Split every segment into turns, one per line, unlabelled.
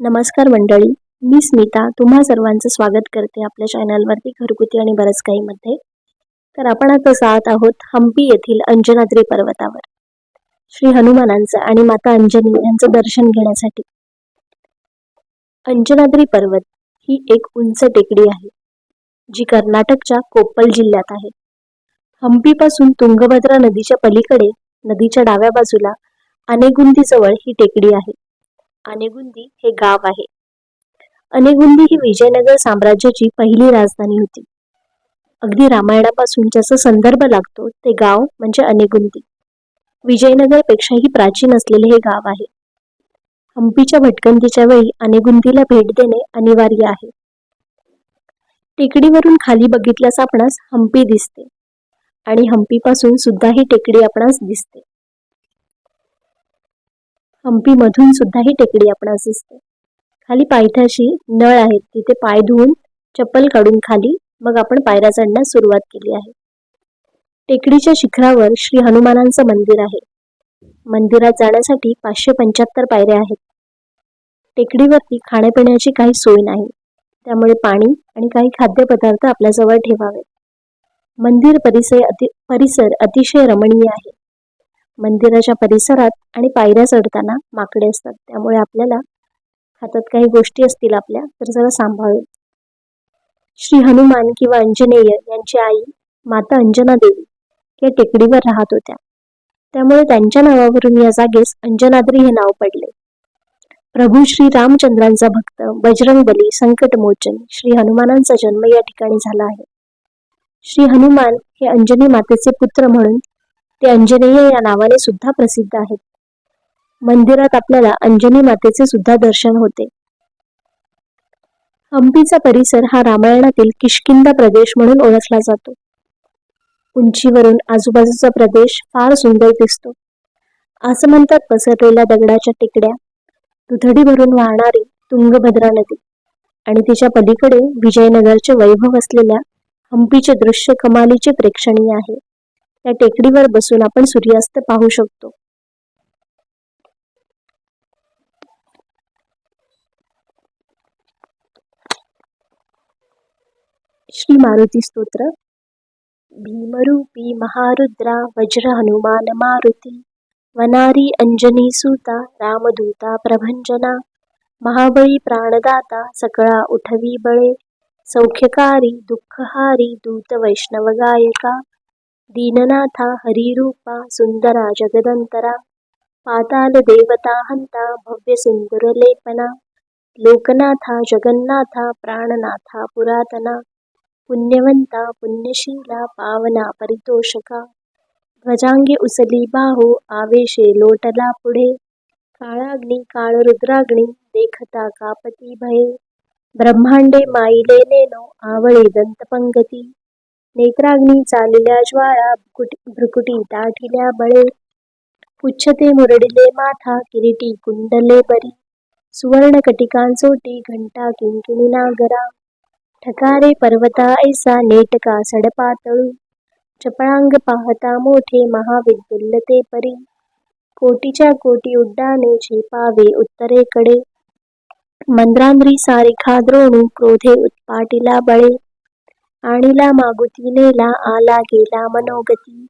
नमस्कार मंडळी मी स्मिता. तुम्हा सर्वांचं स्वागत करते आपल्या चॅनलवरती घरगुती आणि बरंच काहीमध्ये. तर आपण आता जात आहोत हम्पी येथील अंजनाद्री पर्वतावर. श्री हनुमानांचं आणि माता अंजनी यांचं दर्शन घेण्यासाठी. अंजनाद्री पर्वत ही एक उंच टेकडी आहे जी कर्नाटकच्या कोप्पल जिल्ह्यात आहे. हम्पीपासून तुंगभद्रा नदीच्या पलीकडे नदीच्या डाव्या बाजूला अनेगुंदीजवळ ही टेकडी आहे. अनेगुंदी हे गाव आहे. अनेगुंदी ही विजयनगर साम्राज्याची पहिली राजधानी होती. अगदी रामायणापासून ज्याचा संदर्भ लागतो ते गाव म्हणजे अनेगुंदी. विजयनगरपेक्षाही प्राचीन असलेले हे गाव आहे. हंपीच्या भटकंतीच्या वेळी अनेगुंदीला भेट देणे अनिवार्य आहे. टेकडीवरून खाली बघितल्यास आपणास हम्पी दिसते. आणि हम्पीपासून सुद्धा ही टेकडी आपणास दिसते. हम्पी सुद्धा ही टेकडी आपणास दिसते खाली पायथ्याशी नळ आहेत. तिथे पाय धुवून चप्पल काढून खाली मग आपण पायऱ्या चढण्यास सुरुवात केली आहे. टेकडीच्या शिखरावर श्री हनुमानांचं मंदिर आहे. मंदिरात जाण्यासाठी पाचशे पंच्याहत्तर पायऱ्या आहेत. टेकडीवरती खाण्यापिण्याची काही सोय नाही. त्यामुळे पाणी आणि काही खाद्यपदार्थ आपल्याजवळ ठेवावे. मंदिर परिसर अति परिसर अतिशय रमणीय आहे. मंदिराच्या परिसरात आणि पायऱ्या चढताना माकडे असतात. त्यामुळे आपल्याला हातात काही गोष्टी असतील आपल्या तर जरा सांभाळून. श्री हनुमान किंवा अंजनेय यांची आई माता अंजना देवी या टेकडीवर राहत होत्या. त्यामुळे त्यांच्या नावावरून या जागेस अंजनाद्री हे नाव पडले. प्रभू श्री रामचंद्रांचा भक्त बजरंग बली संकटमोचन श्री हनुमानांचा जन्म या ठिकाणी झाला आहे. श्री हनुमान हे अंजनी मातेचे पुत्र म्हणून ते अंजनेय या नावाने सुद्धा प्रसिद्ध आहेत. मंदिरात आपल्याला अंजनी मातेचे सुद्धा दर्शन होते. हम्पीचा परिसर हा रामायणातील किष्किंदा प्रदेश म्हणून ओळखला जातो. उंचीवरून आजूबाजूचा प्रदेश फार सुंदर दिसतो. असं म्हणतात पसरलेल्या दगडाच्या टेकड्या दुधडी भरून वाहणारी तुंगभद्रा नदी आणि तिच्या पलीकडे विजयनगरचे वैभव असलेल्या हम्पीचे दृश्य कमालीचे प्रेक्षणीय आहे. त्या टेकडीवर बसून आपण सूर्यास्त पाहू शकतो. श्री मारुती स्तोत्र. भीमरूपी महारुद्रा वज्र हनुमान मारुती वनारी अंजनी सुता रामदूता प्रभंजना महाबळी प्राणदाता सकळा उठवी बळे सौख्यकारी दुःखहारी दूत वैष्णव गायका दीननाथा हरिरूपा सुन्दरा जगदन्तरा पाताल देवता हंता लोकनाथा जगन्नाथा प्राणनाथा पुरातना पुण्यवंता पुण्यशीला पावना परितोषका ध्वजांगी उसली बाहू आवेशे लोटला पुढे काळाग्नी काळरुद्राग्नी देखता कापती भये ब्रह्मांडे माईले नेनो आवळे दंतपंगती नेत्राग्नी चालल्या ज्वाळा भ्रुकुटी दाठिल्या बळे. पुच्छते मुरडिले माथा किरीटी कुंडले बरी. सुवर्ण कटिकांचोटी घंटा किंकिणी नागरा ठकारे पर्वता ऐसा नेटका सडपातळू. चपळांग पाहता मोठे महाविद्युल्लते परी. कोटीच्या कोटी उड्डाणे झेपावे उत्तरेकडे. मंद्रांद्री सारिखा द्रोणू क्रोधे उत्पाटिला बळे. आणिला मागुती नेला आला गेला मनोगती.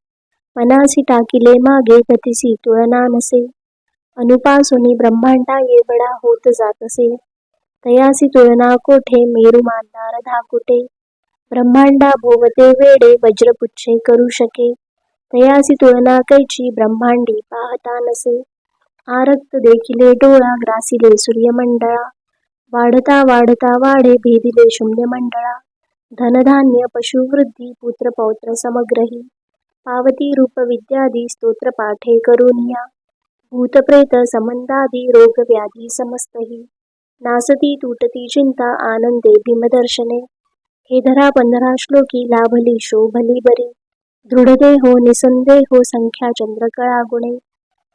मनासी टाकिले मागे गतीसी तुळना नसे अनुपासुनी ब्रह्मांडा येवडा होत जातसे. तयासी तुळना कोठे? मेरू मानणार धाकुटे ब्रह्मांडा भोवते वेडे वज्रपुच्छे करू शके. तयासी तुळना कैची? ब्रह्मांडी पाहता नसे. आरक्त देखिले डोळा ग्रासिले सूर्यमंडळा. वाढता वाढता वाढे भेदिले शून्यमंडळा. धनधान्य पशुवृद्धी पुत्र पौत्र समग्रही पावती रूप विद्यादी स्तोत्र पाठे करुनिया भूतप्रेत समंदादी रोग व्याधी समस्तही नासती तुटती चिंता आनंदे भीमदर्शने हे धरा पंधरा श्लोकी लाभली शोभली बरी दृढदेहो निसंदेहो संख्या चंद्रकळा गुणे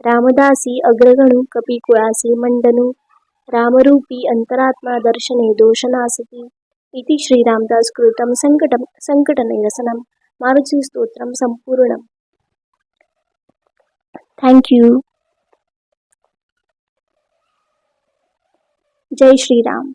रामदासी अग्रगणू कपिकुळासी मंडनू रामरूपी अंतरात्मा दर्शने दोषनासती ఇది శ్రీరామదాస్ కృతం సంకటం సంకట నిరసనం మారుతి స్తోత్రం సంపూర్ణం థ్యాంక్ యూ జై శ్రీరామ్